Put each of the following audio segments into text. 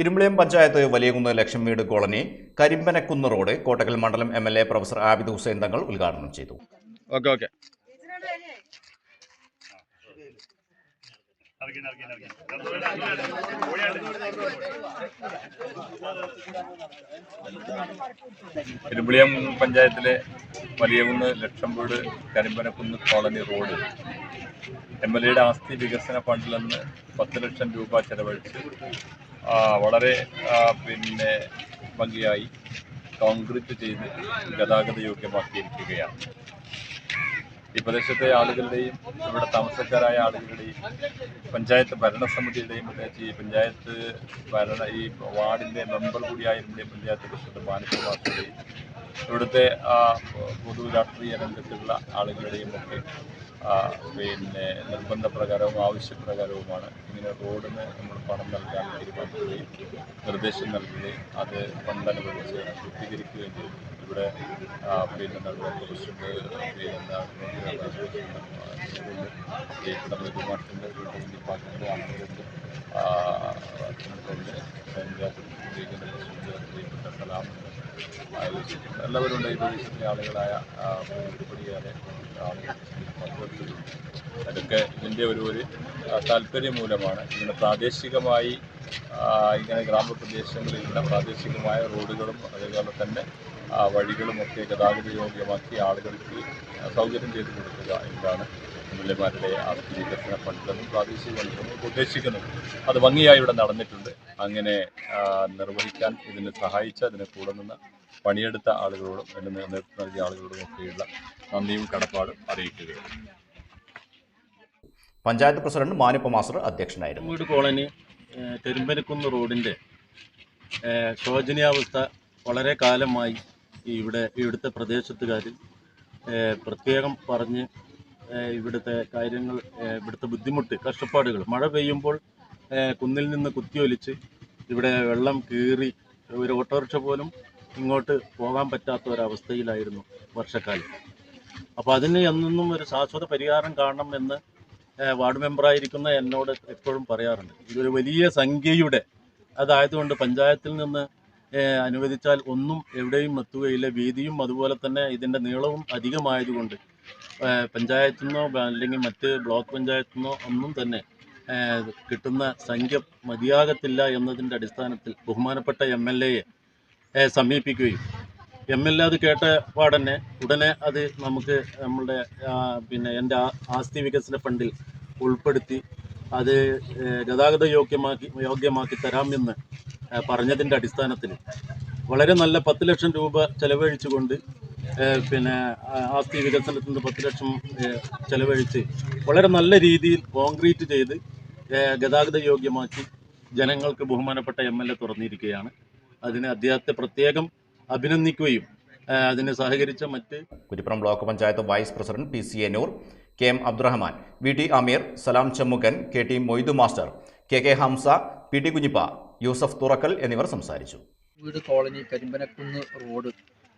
ഇരുമ്പിളിയം പഞ്ചായത്ത് വലിയകുന്ന് ലക്ഷം വീട് colony Karimpanakkunnu road Kottakkal മണ്ഡലം M L A professor Abid Hussain Thangal ഉദ്ഘാടനം ചെയ്തു. Okay okay. ഇരുമ്പിളിയം പഞ്ചായത്തിലെ വലിയകുന്ന് ലക്ഷം വീട് Karimbanakkunnu colony road. M L എയുടെ ആസ്തി വികസന ഫണ്ടിൽ നിന്ന് പത്ത് ലക്ഷം രൂപ ചെലവഴിച്ച് വളരെ പിന്നെ ഭംഗിയായി കോൺക്രീറ്റ് ചെയ്ത് ഗതാഗത യോഗ്യമാക്കിയിരിക്കുകയാണ്. ഈ പ്രദേശത്തെ ആളുകളുടെയും ഇവിടെ താമസക്കാരായ ആളുകളുടെയും പഞ്ചായത്ത് ഭരണസമിതിയുടെയും പ്രത്യേകിച്ച് ഈ പഞ്ചായത്ത് ഭരണ ഈ വാർഡിന്റെ മെമ്പർ കൂടിയായിരുന്ന പഞ്ചായത്ത് പ്രസിഡന്റ് മാനസമാസയുടെയും ഇവിടുത്തെ പൊതു രാഷ്ട്രീയ രംഗത്തുള്ള ആളുകളുടെയും ഒക്കെ പിന്നെ നിർബന്ധപ്രകാരവും ആവശ്യപ്രകാരവുമാണ് ഇങ്ങനെ റോഡിന് നമ്മൾ പണം നൽകാൻ തീരുമാനിക്കുകയും നിർദ്ദേശം നൽകുകയും അത് ഫണ്ട് അനുവദിച്ച് പൂർത്തീകരിക്കുകയും ചെയ്തു. ഇവിടെ പിന്നെ പ്രസിഡന്റ് പിന്നെ നമ്മുടെ മാർട്ടിന്റെ വീട്ടിൽ പാർട്ടിന്റെ എല്ലാവരും ഉണ്ട് ആളുകളായ ആ, പങ്കെടുത്തിട്ടുണ്ട് അതൊക്കെ ഇതിന്റെ ഒരു ഒരു താല്പര്യം മൂലമാണ്. ഇങ്ങനെ പ്രാദേശികമായി ഇങ്ങനെ ഗ്രാമപ്രദേശങ്ങളിൽ ഇങ്ങനെ പ്രാദേശികമായ റോഡുകളും അതേപോലെ തന്നെ ആ, വഴികളും ഒക്കെ ഗതാഗത യോഗ്യമാക്കി ആളുകൾക്ക് സൗകര്യം ചെയ്തു കൊടുക്കുക എന്നതാണ് എം എൽ എമാരുടെ ആസ്തി വികസന ഫണ്ടെന്നും പ്രാദേശിക ഫണ്ടെന്നും ഉദ്ദേശിക്കുന്നത്. അത് ഭംഗിയായി ഇവിടെ നടന്നിട്ടുണ്ട്. അങ്ങനെ നിർവഹിക്കാൻ ഇതിന് സഹായിച്ച അതിന് കൂടെ നിന്ന് പണിയെടുത്ത ആളുകളോടും അതിന് നേതൃത്വം നൽകിയ ആളുകളോടും ഒക്കെയുള്ള നന്ദിയും കടപ്പാടും അറിയിക്കുകയാണ്. പഞ്ചായത്ത് പ്രസിഡന്റ് മാനിപ്പ മാസ്റ്റർ അധ്യക്ഷനായിരുന്നു. വീട് കോളനി തെരുമ്പനക്കുന്ന് റോഡിന്റെ റോഡിന്റെ ശോചനീയാവസ്ഥ വളരെ കാലമായി ഇവിടെ ഇവിടുത്തെ പ്രദേശത്തുകാർ ഏഹ്, പ്രത്യേകം പറഞ്ഞ് ഇവിടുത്തെ കാര്യങ്ങൾ ഇവിടുത്തെ ബുദ്ധിമുട്ട് കഷ്ടപ്പാടുകൾ. മഴ പെയ്യുമ്പോൾ കുന്നിൽ നിന്ന് കുത്തിയൊലിച്ച് ഇവിടെ വെള്ളം കീറി ഒരു ഓട്ടോറിക്ഷ പോലും ഇങ്ങോട്ട് പോകാൻ പറ്റാത്ത ഒരവസ്ഥയിലായിരുന്നു വർഷക്കാലം. അപ്പോൾ അതിന് എന്നും ഒരു ശാശ്വത പരിഹാരം കാണണം എന്ന് വാർഡ് മെമ്പറായിരിക്കുന്ന എന്നോട് എപ്പോഴും പറയാറുണ്ട്. ഇതൊരു വലിയ സംഖ്യയുടെ അതായതുകൊണ്ട് പഞ്ചായത്തിൽ നിന്ന് അനുവദിച്ചാൽ ഒന്നും എവിടെയും എത്തുകയില്ല. വീതിയും അതുപോലെ തന്നെ ഇതിന്റെ നീളവും അധികമായതുകൊണ്ട് പഞ്ചായത്തു നിന്നോ അല്ലെങ്കിൽ മറ്റ് ബ്ലോക്ക് പഞ്ചായത്തു നിന്നോ ഒന്നും തന്നെ കിട്ടുന്ന സംഖ്യ മതിയാകത്തില്ല എന്നതിന്റെ അടിസ്ഥാനത്തിൽ ബഹുമാനപ്പെട്ട എം എൽ എയെ സമീപിക്കുകയും. എം എൽ എ അത് കേട്ട പാടന്നെ ഉടനെ അത് നമുക്ക് നമ്മളുടെ പിന്നെ എന്റെ ആസ്തി വികസന ഫണ്ടിൽ ഉൾപ്പെടുത്തി അത് ഗതാഗത യോഗ്യമാക്കി യോഗ്യമാക്കി തരാമെന്ന് പറഞ്ഞതിന്റെ അടിസ്ഥാനത്തിൽ വളരെ നല്ല പത്ത് ലക്ഷം രൂപ ചെലവഴിച്ചുകൊണ്ട് പിന്നെ ആസ്തി വികസനത്തിൽ നിന്ന് പത്ത് ലക്ഷം ചെലവഴിച്ച് വളരെ നല്ല രീതിയിൽ കോൺക്രീറ്റ് ചെയ്ത് ഗതാഗത യോഗ്യമാക്കി ജനങ്ങൾക്ക് ബഹുമാനപ്പെട്ട എം എൽ എ തുറന്നിരിക്കുകയാണ്. അതിന് അദ്ദേഹത്തെ പ്രത്യേകം അഭിനന്ദിക്കുകയും അതിനെ സഹകരിച്ച മറ്റ് Kuttippuram block panchayat vice president P C A Noor K M Abdurahman V T Ameer Salam Chemmukkan K T Moidu master K K Hamza P T Kunhippa Yusuf Thurakkal എന്നിവർ സംസാരിച്ചു. വീട് കോളനി കരിമ്പനക്കുന്ന് റോഡ്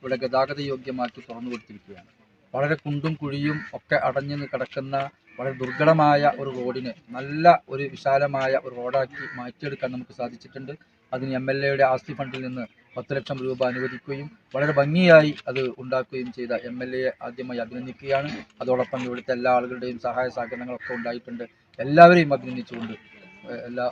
ഇവിടെ ഗതാഗത യോഗ്യമാക്കി തുറന്നു കൊടുത്തിരിക്കുകയാണ് വളരെ കുണ്ടും കുഴിയും ഒക്കെ അടഞ്ഞു കിടക്കുന്ന വളരെ ദുർഘടമായ ഒരു റോഡിനെ നല്ല ഒരു വിശാലമായ ഒരു റോഡാക്കി മാറ്റിയെടുക്കാൻ നമുക്ക് സാധിച്ചിട്ടുണ്ട്. അതിന് എം എൽ എയുടെ ആസ്തി ഫണ്ടിൽ നിന്ന് പത്ത് ലക്ഷം രൂപ അനുവദിക്കുകയും വളരെ ഭംഗിയായി അത് ഉണ്ടാക്കുകയും ചെയ്ത എം എൽ എയെ ആദ്യമായി അഭിനന്ദിക്കുകയാണ്. അതോടൊപ്പം ഇവിടുത്തെ എല്ലാ ആളുകളുടെയും സഹായ സഹകരണങ്ങളൊക്കെ ഉണ്ടായിട്ടുണ്ട്. എല്ലാവരെയും അഭിനന്ദിച്ചുകൊണ്ട് എല്ലാ